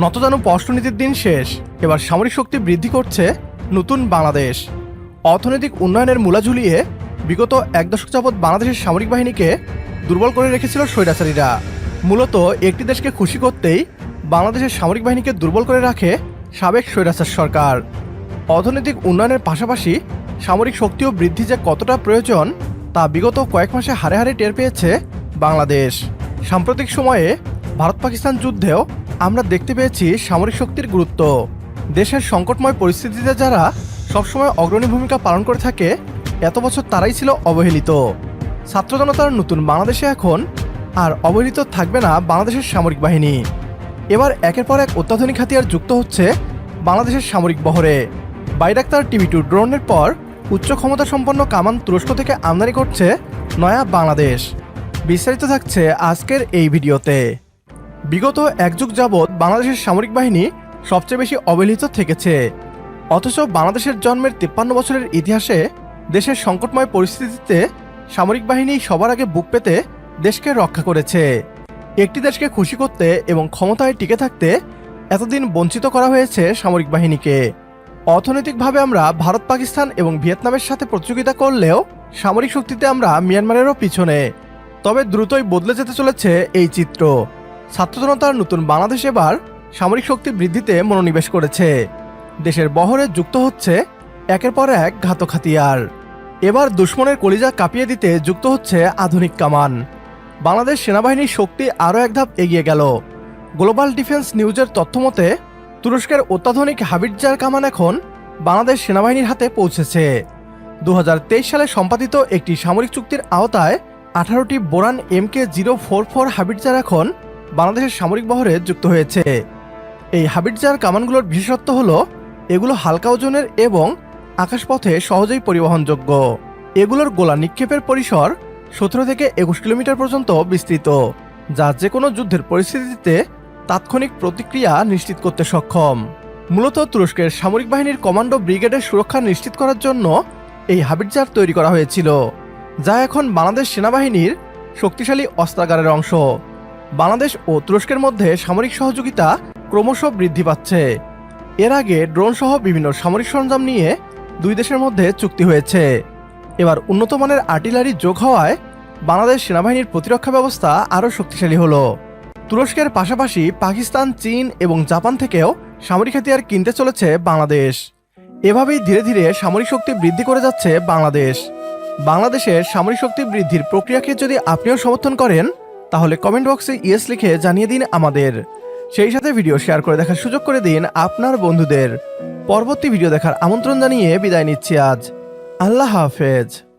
নতজানু পররাষ্ট্রনীতির দিন শেষ। এবার সামরিক শক্তি বৃদ্ধি করছে নতুন বাংলাদেশ। অর্থনৈতিক উন্নয়নের মূলা ঝুলিয়ে বিগত এক দশক যাবৎ বাংলাদেশের সামরিক বাহিনীকে দুর্বল করে রেখেছিল স্বৈরাচারীরা। মূলত একটি দেশকে খুশি করতেই বাংলাদেশের সামরিক বাহিনীকে দুর্বল করে রাখে সাবেক স্বৈরাচার সরকার। অর্থনৈতিক উন্নয়নের পাশাপাশি সামরিক শক্তিও বৃদ্ধি যে কতটা প্রয়োজন তা বিগত কয়েক মাসে হারে হারে টের পেয়েছে বাংলাদেশ। সাম্প্রতিক সময়ে ভারত পাকিস্তান যুদ্ধেও আমরা দেখতে পেয়েছি সামরিক শক্তির গুরুত্ব। দেশের সংকটময় পরিস্থিতিতে যারা সবসময় অগ্রণী ভূমিকা পালন করে থাকে, এত বছর তারাই ছিল অবহেলিত। ছাত্র জনতার নতুন বাংলাদেশে এখন আর অবহেলিত থাকবে না বাংলাদেশের সামরিক বাহিনী। এবার একের পর এক অত্যাধুনিক হাতিয়ার যুক্ত হচ্ছে বাংলাদেশের সামরিক বহরে। বাইরাক্তার টিভি টু ড্রোনের পর উচ্চ ক্ষমতা সম্পন্ন কামান তুরস্ক থেকে আমদানি করছে নয়া বাংলাদেশ। বিস্তারিত থাকছে আজকের এই ভিডিওতে। বিগত এক যুগ যাবৎ বাংলাদেশের সামরিক বাহিনী সবচেয়ে বেশি অবহেলিত থেকেছে। অথচ বাংলাদেশের জন্মের তিপ্পান্ন বছরের ইতিহাসে দেশের সংকটময় পরিস্থিতিতে সামরিক বাহিনী সবার আগে বুক পেতে দেশকে রক্ষা করেছে। একটি দেশকে খুশি করতে এবং ক্ষমতায় টিকে থাকতে এতদিন বঞ্চিত করা হয়েছে সামরিক বাহিনীকে। অর্থনৈতিকভাবে আমরা ভারত, পাকিস্তান এবং ভিয়েতনামের সাথে প্রতিযোগিতা করলেও সামরিক শক্তিতে আমরা মিয়ানমারেরও পিছনে। তবে দ্রুতই বদলে যেতে চলেছে এই চিত্র। ছাত্র জনতার নতুন বাংলাদেশ এবার সামরিক শক্তি বৃদ্ধিতে মনোনিবেশ করেছে। দেশের বহরে যুক্ত হচ্ছে একের পর এক ঘাতক হাতিয়ার। এবার দুশ্মনের কলিজা কাঁপিয়ে দিতে যুক্ত হচ্ছে আধুনিক কামান। বাংলাদেশ সেনাবাহিনীর শক্তি আরও এক ধাপ এগিয়ে গেল। গ্লোবাল ডিফেন্স নিউজের তথ্যমতে তুরস্কের অত্যাধুনিক হাবিটজার কামান এখন বাংলাদেশ সেনাবাহিনীর হাতে পৌঁছেছে। দু হাজার তেইশ সালে সম্পাদিত একটি সামরিক চুক্তির আওতায় আঠারোটি বোরান M K zero four four howitzer এখন বাংলাদেশের সামরিক বহরে যুক্ত হয়েছে। এই হাবিটজার কামানগুলোর বিশেষত্ব হল, এগুলো হালকা ওজনের এবং আকাশপথে সহজেই পরিবহনযোগ্য। এগুলোর গোলা নিক্ষেপের পরিসর সতেরো থেকে একুশ কিলোমিটার পর্যন্ত বিস্তৃত, যা যে কোনো যুদ্ধের পরিস্থিতিতে তাৎক্ষণিক প্রতিক্রিয়া নিশ্চিত করতে সক্ষম। মূলত তুরস্কের সামরিক বাহিনীর কমান্ডো ব্রিগেডের সুরক্ষা নিশ্চিত করার জন্য এই হাবিটজার তৈরি করা হয়েছিল, যা এখন বাংলাদেশ সেনাবাহিনীর শক্তিশালী অস্ত্রাগারের অংশ। বাংলাদেশ ও তুরস্কের মধ্যে সামরিক সহযোগিতা ক্রমশ বৃদ্ধি পাচ্ছে। এর আগে ড্রোন সহ বিভিন্ন সামরিক সরঞ্জাম নিয়ে দুই দেশের মধ্যে চুক্তি হয়েছে। এবার উন্নত মানের আর্টিলারি যোগ হওয়ায় বাংলাদেশ সেনাবাহিনীর প্রতিরক্ষা ব্যবস্থা আরও শক্তিশালী হলো। তুরস্কের পাশাপাশি পাকিস্তান, চীন এবং জাপান থেকেও সামরিক হাতিয়ার কিনতে চলেছে বাংলাদেশ। এভাবেই ধীরে ধীরে সামরিক শক্তি বৃদ্ধি করে যাচ্ছে বাংলাদেশ। বাংলাদেশের সামরিক শক্তি বৃদ্ধির প্রক্রিয়াকে যদি আপনিও সমর্থন করেন তাহলে কমেন্ট বক্সে ইয়েস লিখে জানিয়ে দিন আমাদের। সেই সাথে ভিডিও শেয়ার করে দেখার সুযোগ করে দিন আপনার বন্ধুদের। পরবর্তী ভিডিও দেখার আমন্ত্রণ জানিয়ে বিদায় নিচ্ছি আজ। আল্লাহ হাফেজ।